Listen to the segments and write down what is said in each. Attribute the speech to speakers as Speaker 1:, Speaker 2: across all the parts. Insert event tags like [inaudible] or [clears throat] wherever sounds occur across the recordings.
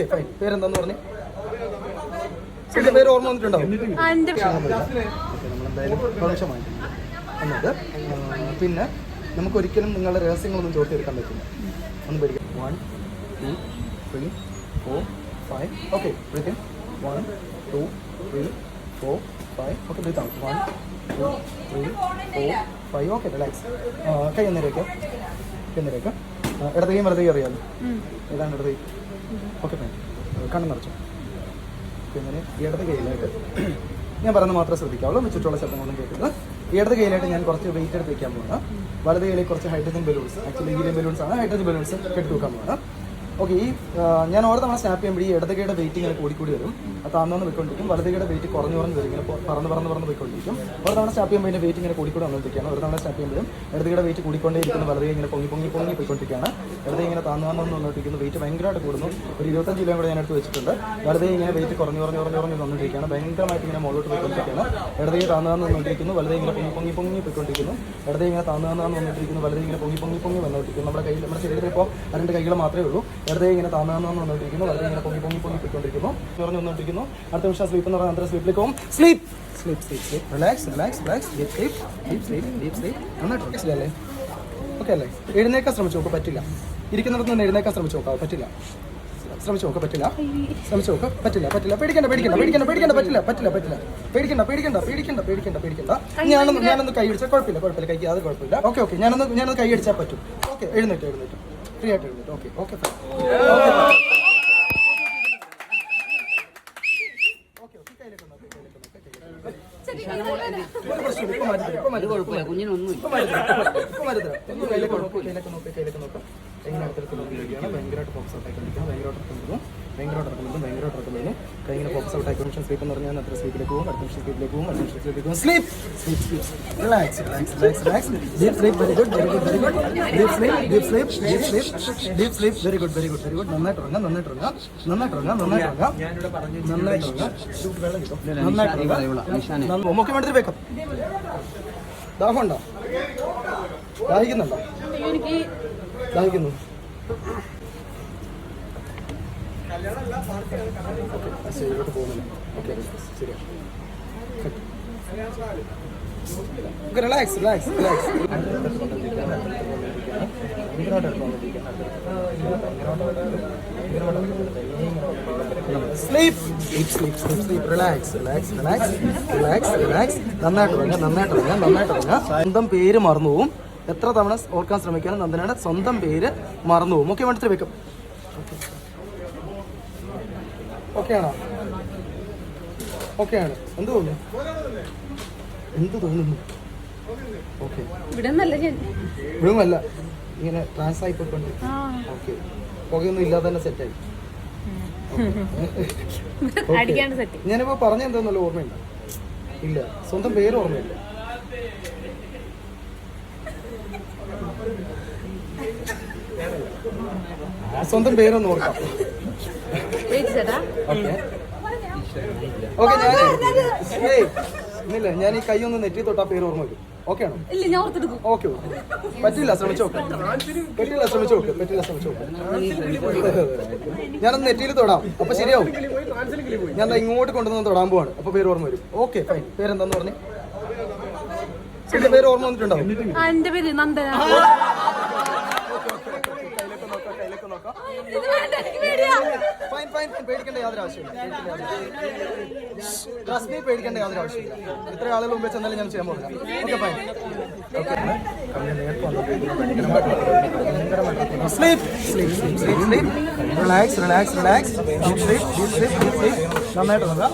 Speaker 1: Okay fine പേരെന്താന്ന് പറഞ്ഞു? പേര് ഓർമ്മ വന്നിട്ടുണ്ടാവും. എന്നത് പിന്നെ നമുക്ക് ഒരിക്കലും നിങ്ങളുടെ രഹസ്യങ്ങളൊന്നും ചോർത്തിയെടുക്കാൻ പറ്റില്ല. ഒന്ന് പേടിക്കാം. One two three four five okay വിളിക്കാം one two three four five okay breathe out one two three four five okay relax കൈ എന്നേരേക്കാം കൈ ഒന്നേരേക്ക് ഇടത് കൈ വലത് കൈ അറിയാമോ ഏതാണ് ഇടത് കൈ ഓക്കെ ഫൈൻ കണ്ണു നിറച്ചു. പിന്നെ ഇടത് കയ്യിലായിട്ട് [clears throat] ഞാൻ പറയുന്നത് മാത്രമേ ശ്രദ്ധിക്കാവുള്ളൂ. ചുറ്റുള്ള ശബ്ദങ്ങളൊന്നും കേൾക്കുന്നത് ഇടത് കയ്യിലായിട്ട് ഞാൻ കുറച്ച് വെയിറ്റ് എടുത്ത് വെക്കാൻ പോകുന്നത് വലത് കയ്യിലേക്ക് കുറച്ച് hydrogen balloons actually helium balloons ആണ്. ഹൈഡ്രജൻ ബലൂൺസ് കെട്ടി വെക്കാൻ പോകുന്നത് ഓക്കെ ഈ ഞാൻ ഓരോ തവണ സ്നാപ്പ് ചെയ്യുമ്പോൾ ഈ ഇടത് കൈയുടെ വെയിറ്റ് ഇങ്ങനെ കൂടിക്കൂടി വരും. അത് താന്നു പോയിക്കൊണ്ടിരിക്കും. വലത് കൈയുടെ വെയിറ്റ് കുറഞ്ഞു കുറഞ്ഞ് വരും. ഇങ്ങനെ പറന്ന് പറന്ന് പറന്ന് പോയിക്കൊണ്ടിരിക്കും. ഒരു തവണ സ്നാപ്പ് ചെയ്യുമ്പോൾ ഇതിന്റെ വെയിറ്റ് ഇങ്ങനെ കൂടിക്കൂടി വന്നുകൊണ്ടിരിക്കുകയാണ് ഒരു തവണ സ്നാപ്പ് ചെയ്യുമ്പോഴും ഇടത് കൈയുടെ വെയിറ്റ് കൂടിക്കൊണ്ടേയിരിക്കുന്നു. വലത് കൈ ഇങ്ങനെ പൊങ്ങി പൊങ്ങി പൊങ്ങി പോയിക്കൊണ്ടിരിക്കുകയാണ്. ഇടത് കൈ ഇങ്ങനെ താന്നു താന്നു വന്നുകൊണ്ടിരിക്കുന്നു വെയിറ്റ് ഭയങ്കരമായിട്ട് കൂടുന്നു. ഒരു ഇരുപത്തഞ്ച് കിലോ കൂടെ ഞാൻ എടുത്ത് വെച്ചിട്ടുണ്ട്. വലത് കൈ ഇങ്ങനെ വെയിറ്റ് കുറഞ്ഞു കുറഞ്ഞു കുറഞ്ഞു കുറഞ്ഞു വന്നുകൊണ്ടിരിക്കുകയാണ് ഭയങ്കരമായിട്ട് ഇങ്ങനെ മുകളിലോട്ട് പോയിക്കൊണ്ടിരിക്കുകയാണ്. ഇടത് കൈ താന്നു താന്നു വന്നുകൊണ്ടിരിക്കുന്നു വലത് കൈ ഇങ്ങനെ പൊങ്ങി പൊങ്ങി പൊങ്ങി പോയിക്കൊണ്ടിരിക്കുന്നു. ഇടത് കൈ ഇങ്ങനെ താന്നു താന്നു വന്നുകൊണ്ടിരിക്കുന്നു വലത് ഇങ്ങനെ പൊങ്ങി പൊങ്ങി പൊങ്ങി വന്നുകൊണ്ടിരിക്കുന്നു നമ്മുടെ കയ്യിൽ നമ്മുടെ ശരീരത്തിൽ ഇപ്പോൾ രണ്ട് കൈകൾ മാത്രമേ ഉള്ളൂ. കൈ ഇങ്ങനെ താന്നു വന്നുകൊണ്ടിരിക്കുന്നു വെറുതെ ഇങ്ങനെ പൊങ്ങി പൊങ്ങി പൊങ്ങി പോയിക്കൊണ്ടിരിക്കുന്നു. നിറഞ്ഞു വന്നുകൊണ്ടിരിക്കുന്നു അടുത്ത നിമിഷം സ്ലീപ്പ് എന്ന് പറഞ്ഞാൽ അന്തര സ്ലീപ്പിലേക്ക് പോകും sleep sleep sleep sleep relax relax relax deep sleep deep sleep deep sleep നന്നായിട്ട് റിലാക്സ് അല്ലേ ഓക്കെ അല്ലേ? എഴുന്നേക്കാൻ ശ്രമിച്ചു നോക്കാം പറ്റില്ല. ഇരിക്കുന്നിടത്ത് നിന്ന് എഴുന്നേക്കാൻ ശ്രമിച്ചു നോക്കാം പറ്റില്ല. ശ്രമിച്ചു നോക്കാം പറ്റില്ല. ശ്രമിച്ചു നോക്കാം പറ്റില്ല പറ്റില്ല. പേടിക്കണ്ട പേടിക്കണ്ട പേടിക്കണ്ട പേടിക്കണ്ട പറ്റില്ല പറ്റില്ല പറ്റില്ല. പേടിക്കണ്ട പേടിക്കണ്ട പേടിക്കണ്ട പേടിക്കണ്ട പേടിക്കണ്ട. ഞാനൊന്ന് ഞാനൊന്ന് കൈ അടിച്ചാൽ കുഴപ്പമില്ല കുഴപ്പമില്ല. കൈക്ക് അത് കുഴപ്പമില്ല. ഓക്കെ ഓക്കെ ഞാനൊന്ന് ഞാനൊന്ന് കൈ അടിച്ചാൽ പറ്റും. ഓക്കെ എഴുന്നേറ്റ് എഴുന്നേറ്റ്. ഫ്രീ ആയിട്ട് എഴുതിട്ട് ഓക്കെ ഓക്കെ
Speaker 2: കുഞ്ഞിനൊന്നും
Speaker 1: ഭയങ്കരമായിട്ട് ഫോക്സ് ആയിട്ട് കളിക്കാം ഭയങ്കരമായിട്ട് കൊണ്ടുപോകും ഭയങ്കരമായിട്ട് ഇറക്കുന്നു ഭയങ്കരമായിട്ട് ഇറക്കുന്നു കൈ ഇങ്ങനെ ഫോക്കസ് ഔട്ട് ആയിക്കൊണ്ട് സ്ലീപ്പ് എന്ന് പറഞ്ഞാൽ അത്ര സ്ലീപ്പിലേക്ക് പോകും അടുത്ത സ്ലീപ്പിലേക്ക് പോകും അടുത്ത സ്ലീപ്പിലേക്ക് പോകും. Sleep sleep sleep relax relax relax relax deep sleep very good very good very good deep sleep deep sleep deep sleep deep sleep very good very good very good നന്നായിട്ട് ഉറങ്ങാം നന്നായിട്ട് ഉറങ്ങാം നന്നായിട്ട് ഉറങ്ങാം നന്നായിട്ട് ഉറങ്ങാം. നന്നായിട്ട് ഉറങ്ങാം. നന്നായിട്ട് ഇറങ്ങാം മുഖ്യമന്ത്രി വേക്കാം ദാഹമുണ്ടോ? ദാഹിക്കുന്നുണ്ടോ? ദാഹിക്കുന്നു. Okay relax relax relax relax relax relax relax സ്വന്തം പേര് മറന്നു പോവും. എത്ര തവണ ഓർക്കാൻ ശ്രമിക്കാനും നന്ദനയുടെ സ്വന്തം പേര് മറന്നു പോകും ഓക്കെ വേണ്ടത്തിൽ വെക്കും. ഓക്കെ ഓക്കെയാണ്? ആണ് എന്ത് തോന്നുന്നു? എന്ത് തോന്നുന്നു? ഓക്കെ. ഇവിടുമല്ല ഇങ്ങനെ ട്രാൻസ് ആയി പോയിക്കൊണ്ട് ഓക്കെ. പുകയൊന്നും ഇല്ലാതെ തന്നെ സെറ്റായി [laughs] ഞാനിപ്പോ പറഞ്ഞ എന്താന്നല്ലോ ഓർമ്മയില്ല ഇല്ല. സ്വന്തം പേര് ഓർമ്മയില്ല. സ്വന്തം പേരൊന്നും ഓർക്കാം. ഓക്കെ. ഞാൻ ഞാൻ ഈ കൈ ഒന്ന് നെറ്റി തൊട്ടാ പേര് ഓർമ്മ വരും. ഓക്കെ ആണോ?
Speaker 3: ഇല്ല ഞാൻ ഓർത്തെടുക്കും.
Speaker 1: ഓക്കെ പറ്റില്ല ശ്രമിച്ചു നോക്ക്. പറ്റില്ല ശ്രമിച്ചു നോക്ക്. പറ്റില്ല ശ്രമിച്ചു നോക്ക്. ഞാനൊന്ന് നെറ്റിയിൽ തൊടാം. അപ്പൊ ശരിയാവും. ഞാൻ ഇങ്ങോട്ട് കൊണ്ടുവന്ന് തൊടാൻ പോവാണ്. അപ്പൊ പേര് ഓർമ്മ വരും. Okay fine. പേരെന്താന്ന് പറഞ്ഞു? പേര് ഓർമ്മ
Speaker 3: വന്നിട്ടുണ്ടാവും. എന്റെ പേര് നന്ദന
Speaker 1: കയ്യിലേക്ക് നോക്കാം കയ്യിലേക്ക് നോക്കാം
Speaker 3: ഇത് വേണ്ട എനിക്ക് പേടിയാ
Speaker 1: ഫൈൻ ആളുകൾ ഞാൻ ചെയ്യാൻ ഫൈൻ നന്നായിട്ട് ഉറങ്ങാം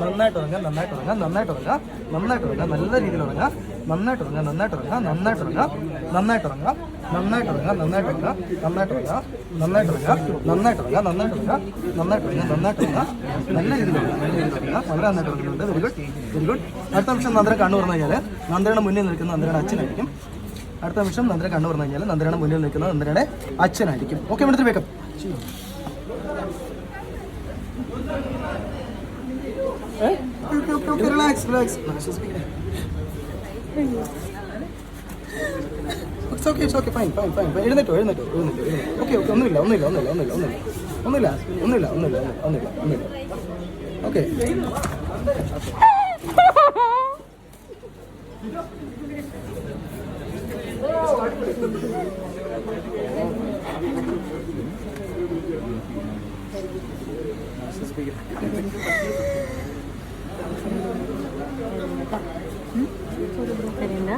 Speaker 1: നന്നായിട്ട് ഉറങ്ങാം നന്നായിട്ട് ഉറങ്ങാം നന്നായിട്ട് ഉറങ്ങാം നന്നായിട്ട് ഉറങ്ങാം നല്ല രീതിയിൽ ഉറങ്ങാം നന്നായിട്ട് ഉറങ്ങാം നന്നായിട്ട് ഉറങ്ങാം നന്നായിട്ട് ഉറങ്ങാം നന്നായിട്ട് ഇറങ്ങാം നന്നായിട്ട് ഇറങ്ങാം നന്നായിട്ട് ഇറങ്ങാം നന്നായിട്ട് ഇറങ്ങാം നന്നായിട്ട് ഇറങ്ങാം നന്നായിട്ട് ഇറങ്ങാം. നന്നായിട്ട് ഇറങ്ങാം നന്നായിട്ട് ഇറങ്ങാം നന്നായിട്ട് ഇറങ്ങാം നല്ല രീതിയിൽ നല്ല രീതിയിൽ ഉറങ്ങാം വളരെ നന്നായിട്ട് ഇറങ്ങുന്നുണ്ട്. വെരി ഗുഡ് വെരി ഗുഡ് അടുത്ത നിമിഷം നന്ദന കണ്ണു പറഞ്ഞു കഴിഞ്ഞാൽ നന്ദനയുടെ മുന്നിൽ നിൽക്കുന്ന നന്ദനയുടെ അച്ഛനായിരിക്കും. അടുത്ത നിമിഷം നന്ദന കണ്ണു പറഞ്ഞു കഴിഞ്ഞാൽ നന്ദനയുടെ മുന്നിൽ നിൽക്കുന്ന നന്ദനയുടെ അച്ഛനായിരിക്കും. ഓക്കെ ഇവിടുത്തെ വേക്കാം relax relax it's okay it's okay fine fine fine fine എഴുന്നേറ്റോ എഴുന്നേറ്റോ എഴുന്നേറ്റോ ഓക്കെ ഓക്കെ ഒന്നുമില്ല ഒന്നുമില്ല ഒന്നുമില്ല ഒന്നുമില്ല ഒന്നുമില്ല. ഒന്നുമില്ല ഒന്നുമില്ല ഒന്നുമില്ല ഒന്നുമില്ല ഒന്നുമില്ല. ഓക്കെ
Speaker 3: എന്താ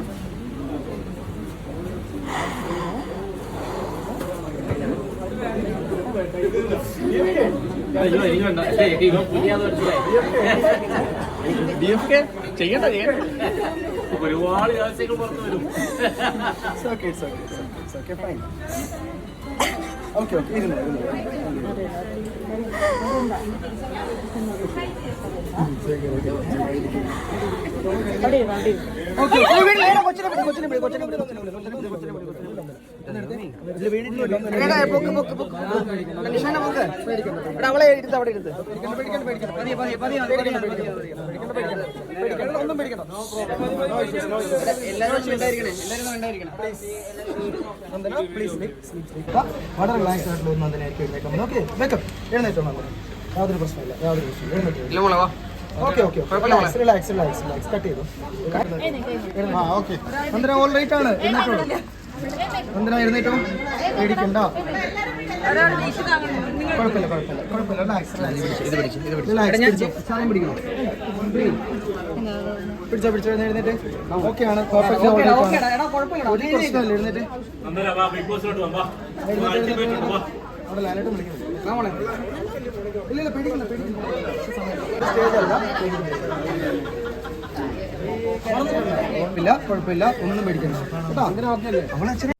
Speaker 2: ചെയ്യണ്ട ചെയ്യണ്ട.
Speaker 4: ഒരുപാട് രഹസ്യങ്ങൾ പുറത്തു വരും.
Speaker 1: Okay, okay, ഇരുന്നോ, ഇരുന്നോ. അവളെ എടുത്ത് അവിടെ എടുത്ത്. പേടിക്കണ്ട, പേടിക്കണ്ട, പേടിക്കണ്ട. പതിയെ, പതിയെ, പതിയെ, പേടിക്കണ്ട, പേടിക്കണ്ട, പേടിക്കണ്ട, പേടിക്കണ്ട, ഒന്നും വളരെ റിലാക്സ് ആയിട്ടുള്ള എഴുന്നേക്കാൻ ഓക്കെ വെക്കം എഴുന്നേറ്റോ യാതൊരു പ്രശ്നമില്ല യാതൊരു പ്രശ്നമില്ല okay okay relax relax relax relax cut ചെയ്തു. ആ ഓക്കെ ഓൾ റൈറ്റ് ആണ്. എഴുന്നേറ്റോ? എന്തിനാ എഴുന്നേറ്റോ? പേടിക്കണ്ട. കുഴപ്പമില്ല കുഴപ്പമില്ല. കുഴപ്പമില്ല. റിലാക്സ് റിലാക്സ് ഇത് പിടിച്ച് പിടിച്ച് സാധനം പിടിക്കണം? പിടിച്ചോ പിടിച്ചോ എഴുന്നേറ്റ്. ഓക്കെ ആണ് പെർഫെക്റ്റ് ഒരു പ്രശ്നമല്ല. എഴുന്നേറ്റ്. അവിടെ ഇല്ല ഇല്ല പേടിക്കില്ല പേടിക്കില്ല സ്റ്റേജ് അല്ല കുഴപ്പമില്ല. കുഴപ്പമില്ല ഒന്നും പേടിക്കണ്ട. കേട്ടോ പറഞ്ഞല്ലേ